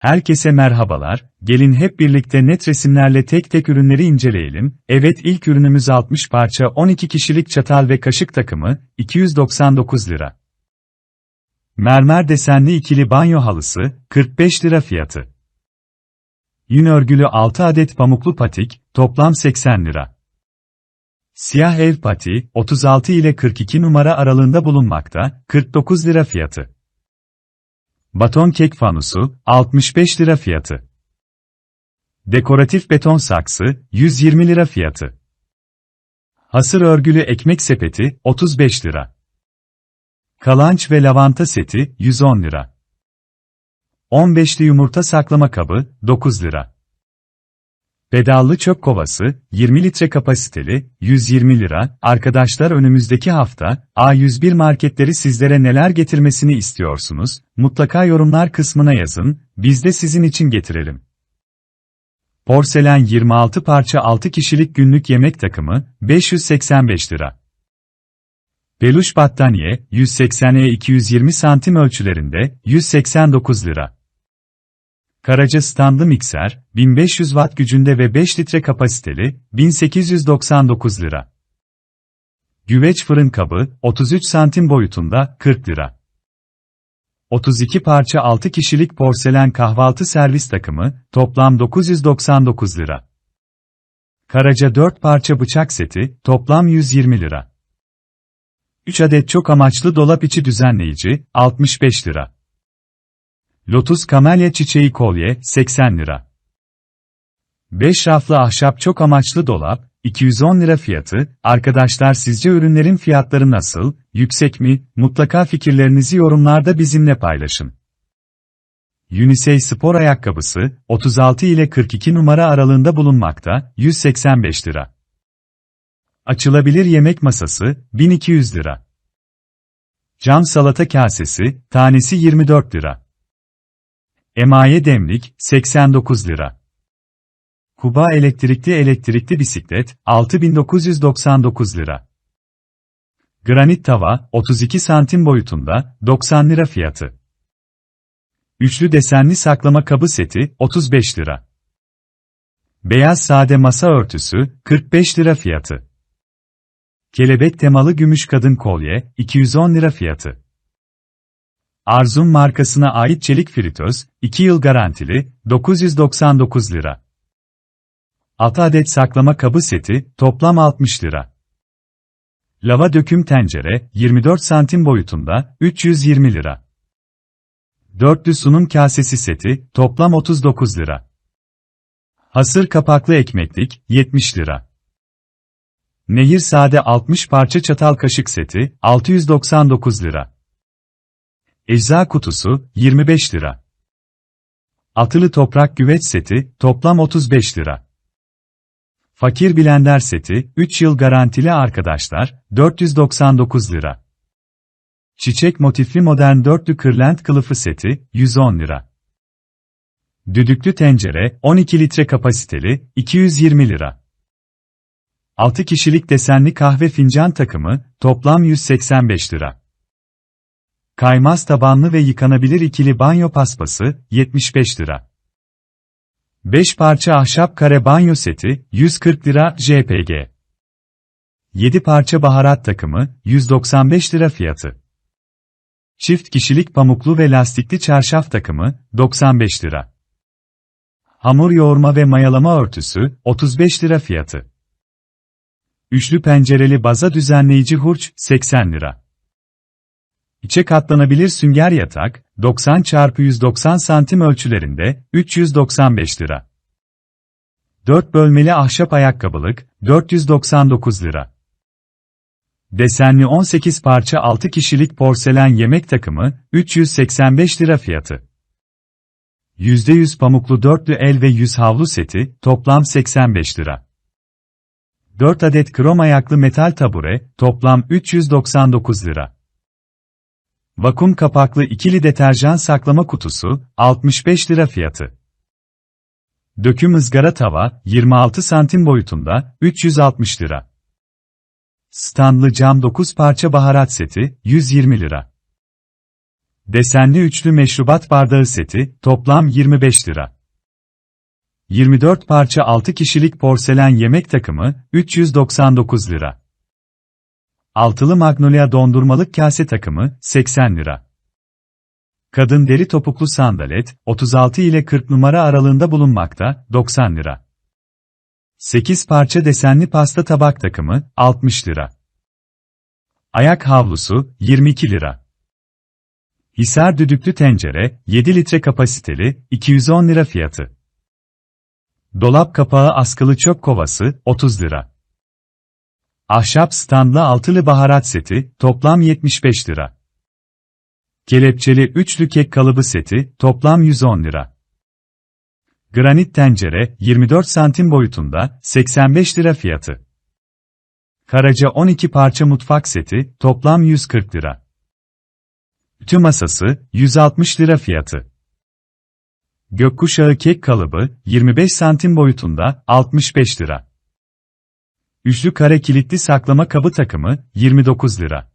Herkese merhabalar, gelin hep birlikte net resimlerle tek tek ürünleri inceleyelim. Evet ilk ürünümüz 60 parça 12 kişilik çatal ve kaşık takımı, 299 lira. Mermer desenli ikili banyo halısı, 45 lira fiyatı. Yün örgülü 6 adet pamuklu patik, toplam 80 lira. Siyah ev pati, 36 ile 42 numara aralığında bulunmakta, 49 lira fiyatı. Baton kek fanusu, 65 lira fiyatı. Dekoratif beton saksı, 120 lira fiyatı. Hasır örgülü ekmek sepeti, 35 lira. Kalanç ve lavanta seti, 110 lira. 15'li yumurta saklama kabı, 9 lira. Pedallı çöp kovası, 20 litre kapasiteli, 120 lira. Arkadaşlar önümüzdeki hafta, A101 marketleri sizlere neler getirmesini istiyorsunuz? Mutlaka yorumlar kısmına yazın, biz de sizin için getirelim. Porselen 26 parça 6 kişilik günlük yemek takımı, 585 lira. Peluş battaniye, 180'e 220 santim ölçülerinde, 189 lira. Karaca standlı mikser, 1500 watt gücünde ve 5 litre kapasiteli, 1899 lira. Güveç fırın kabı, 33 santim boyutunda, 40 lira. 32 parça 6 kişilik porselen kahvaltı servis takımı, toplam 999 lira. Karaca 4 parça bıçak seti, toplam 120 lira. 3 adet çok amaçlı dolap içi düzenleyici, 65 lira. Lotus kamelya çiçeği kolye, 80 lira. 5 raflı ahşap çok amaçlı dolap, 210 lira fiyatı. Arkadaşlar sizce ürünlerin fiyatları nasıl, yüksek mi? Mutlaka fikirlerinizi yorumlarda bizimle paylaşın. Unisey spor ayakkabısı, 36 ile 42 numara aralığında bulunmakta, 185 lira. Açılabilir yemek masası, 1200 lira. Cam salata kasesi, tanesi 24 lira. Emaye demlik, 89 lira. Kuba elektrikli elektrikli bisiklet, 6999 lira. Granit tava, 32 santim boyutunda, 90 lira fiyatı. Üçlü desenli saklama kabı seti, 35 lira. Beyaz sade masa örtüsü, 45 lira fiyatı. Kelebek temalı gümüş kadın kolye, 210 lira fiyatı. Arzum markasına ait çelik fritöz, 2 yıl garantili, 999 lira. 6 adet saklama kabı seti, toplam 60 lira. Lava döküm tencere, 24 santim boyutunda, 320 lira. Dörtlü sunum kasesi seti, toplam 39 lira. Hasır kapaklı ekmeklik, 70 lira. Nehir sade 60 parça çatal kaşık seti, 699 lira. Ecza kutusu, 25 lira. Atılı toprak güveç seti, toplam 35 lira. Fakir Blender seti, 3 yıl garantili arkadaşlar, 499 lira. Çiçek motifli modern dörtlü kırlent kılıfı seti, 110 lira. Düdüklü tencere, 12 litre kapasiteli, 220 lira. 6 kişilik desenli kahve fincan takımı, toplam 185 lira. Kaymaz tabanlı ve yıkanabilir ikili banyo paspası, 75 lira. 5 parça ahşap kare banyo seti, 140 lira JPG. 7 parça baharat takımı, 195 lira fiyatı. Çift kişilik pamuklu ve lastikli çarşaf takımı, 95 lira. Hamur yoğurma ve mayalama örtüsü, 35 lira fiyatı. Üçlü pencereli baza düzenleyici hurç, 80 lira. İçe katlanabilir sünger yatak, 90 x 190 santim ölçülerinde, 395 lira. 4 bölmeli ahşap ayakkabılık, 499 lira. Desenli 18 parça 6 kişilik porselen yemek takımı, 385 lira fiyatı. %100 pamuklu dörtlü el ve yüz havlu seti, toplam 85 lira. 4 adet krom ayaklı metal tabure, toplam 399 lira. Vakum kapaklı ikili deterjan saklama kutusu, 65 lira fiyatı. Döküm ızgara tava, 26 santim boyutunda, 360 lira. Standlı cam 9 parça baharat seti, 120 lira. Desenli üçlü meşrubat bardağı seti, toplam 25 lira. 24 parça 6 kişilik porselen yemek takımı, 399 lira. Altılı magnolia dondurmalık kase takımı, 80 lira. Kadın deri topuklu sandalet, 36 ile 40 numara aralığında bulunmakta, 90 lira. 8 parça desenli pasta tabak takımı, 60 lira. Ayak havlusu, 22 lira. Hisar düdüklü tencere, 7 litre kapasiteli, 210 lira fiyatı. Dolap kapağı askılı çöp kovası, 30 lira. Ahşap standlı altılı baharat seti, toplam 75 lira. Kelepçeli üçlü kek kalıbı seti, toplam 110 lira. Granit tencere, 24 santim boyutunda, 85 lira fiyatı. Karaca 12 parça mutfak seti, toplam 140 lira. Ütü masası, 160 lira fiyatı. Gökkuşağı kek kalıbı, 25 santim boyutunda, 65 lira. Üçlü kare kilitli saklama kabı takımı, 29 lira.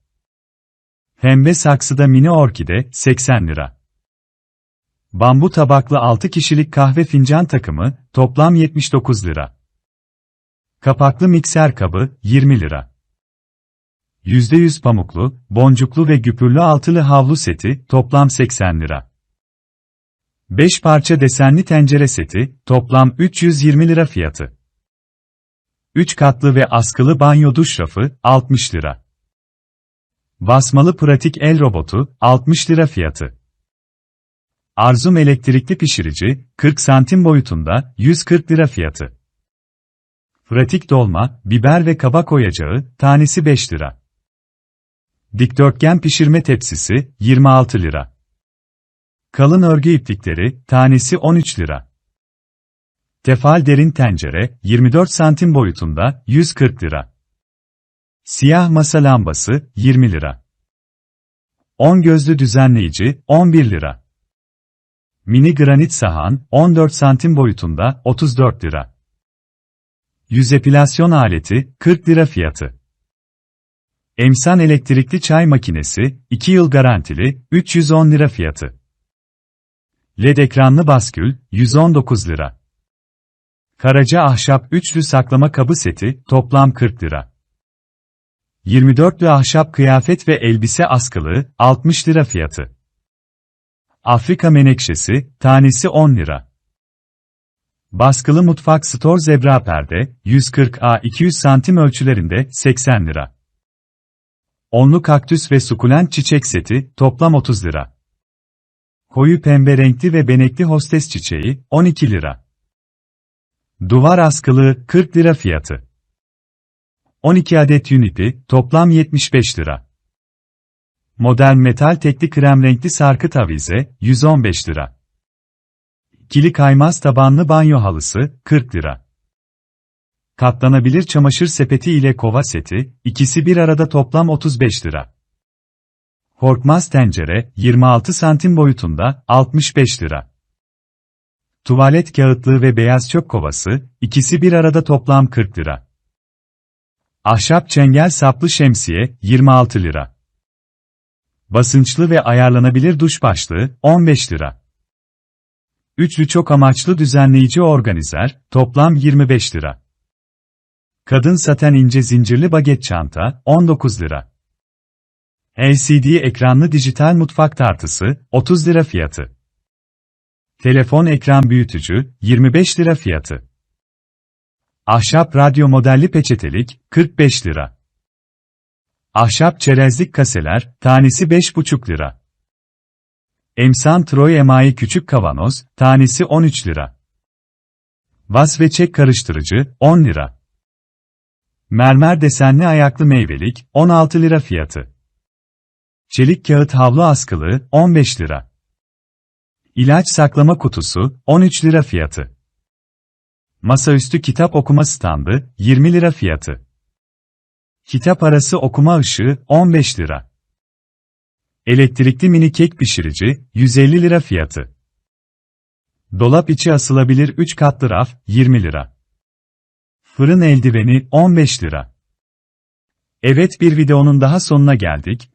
Pembe saksıda mini orkide, 80 lira. Bambu tabaklı 6 kişilik kahve fincan takımı, toplam 79 lira. Kapaklı mikser kabı, 20 lira. %100 pamuklu, boncuklu ve güpürlü altılı havlu seti, toplam 80 lira. 5 parça desenli tencere seti, toplam 320 lira fiyatı. 3 katlı ve askılı banyo duş rafı, 60 lira. Basmalı pratik el robotu, 60 lira fiyatı. Arzum elektrikli pişirici, 40 santim boyutunda, 140 lira fiyatı. Pratik dolma, biber ve kabak oyacağı, tanesi 5 lira. Dikdörtgen pişirme tepsisi, 26 lira. Kalın örgü iplikleri, tanesi 13 lira. Tefal derin tencere, 24 santim boyutunda, 140 lira. Siyah masa lambası, 20 lira. 10 gözlü düzenleyici, 11 lira. Mini granit sahan, 14 santim boyutunda, 34 lira. Yüz epilasyon aleti, 40 lira fiyatı. Emsan elektrikli çay makinesi, 2 yıl garantili, 310 lira fiyatı. LED ekranlı baskül, 119 lira. Karaca ahşap üçlü saklama kabı seti, toplam 40 lira. 24'lü ahşap kıyafet ve elbise askılığı, 60 lira fiyatı. Afrika menekşesi, tanesi 10 lira. Baskılı mutfak stor zebra perde, 140A 200 santim ölçülerinde, 80 lira. Onlu kaktüs ve sukulent çiçek seti, toplam 30 lira. Koyu pembe renkli ve benekli hostes çiçeği, 12 lira. Duvar askılığı, 40 lira fiyatı. 12 adet unipi, toplam 75 lira. Modern metal tekli krem renkli sarkı tavize, 115 lira. Kili kaymaz tabanlı banyo halısı, 40 lira. Katlanabilir çamaşır sepeti ile kova seti, ikisi bir arada toplam 35 lira. Korkmaz tencere, 26 santim boyutunda, 65 lira. Tuvalet kağıtlığı ve beyaz çöp kovası, ikisi bir arada toplam 40 lira. Ahşap çengel saplı şemsiye, 26 lira. Basınçlı ve ayarlanabilir duş başlığı, 15 lira. Üçlü çok amaçlı düzenleyici organizer, toplam 25 lira. Kadın saten ince zincirli baget çanta, 19 lira. LCD ekranlı dijital mutfak tartısı, 30 lira fiyatı. Telefon ekran büyütücü, 25 lira fiyatı. Ahşap radyo modelli peçetelik, 45 lira. Ahşap çerezlik kaseler, tanesi 5,5 lira. Emsan Troy emayi küçük kavanoz, tanesi 13 lira. Vas ve çek karıştırıcı, 10 lira. Mermer desenli ayaklı meyvelik, 16 lira fiyatı. Çelik kağıt havlu askılı, 15 lira. İlaç saklama kutusu, 13 lira fiyatı. Masaüstü kitap okuma standı, 20 lira fiyatı. Kitap arası okuma ışığı, 15 lira. Elektrikli mini kek pişirici, 150 lira fiyatı. Dolap içi asılabilir 3 katlı raf, 20 lira. Fırın eldiveni, 15 lira. Evet bir videonun daha sonuna geldik.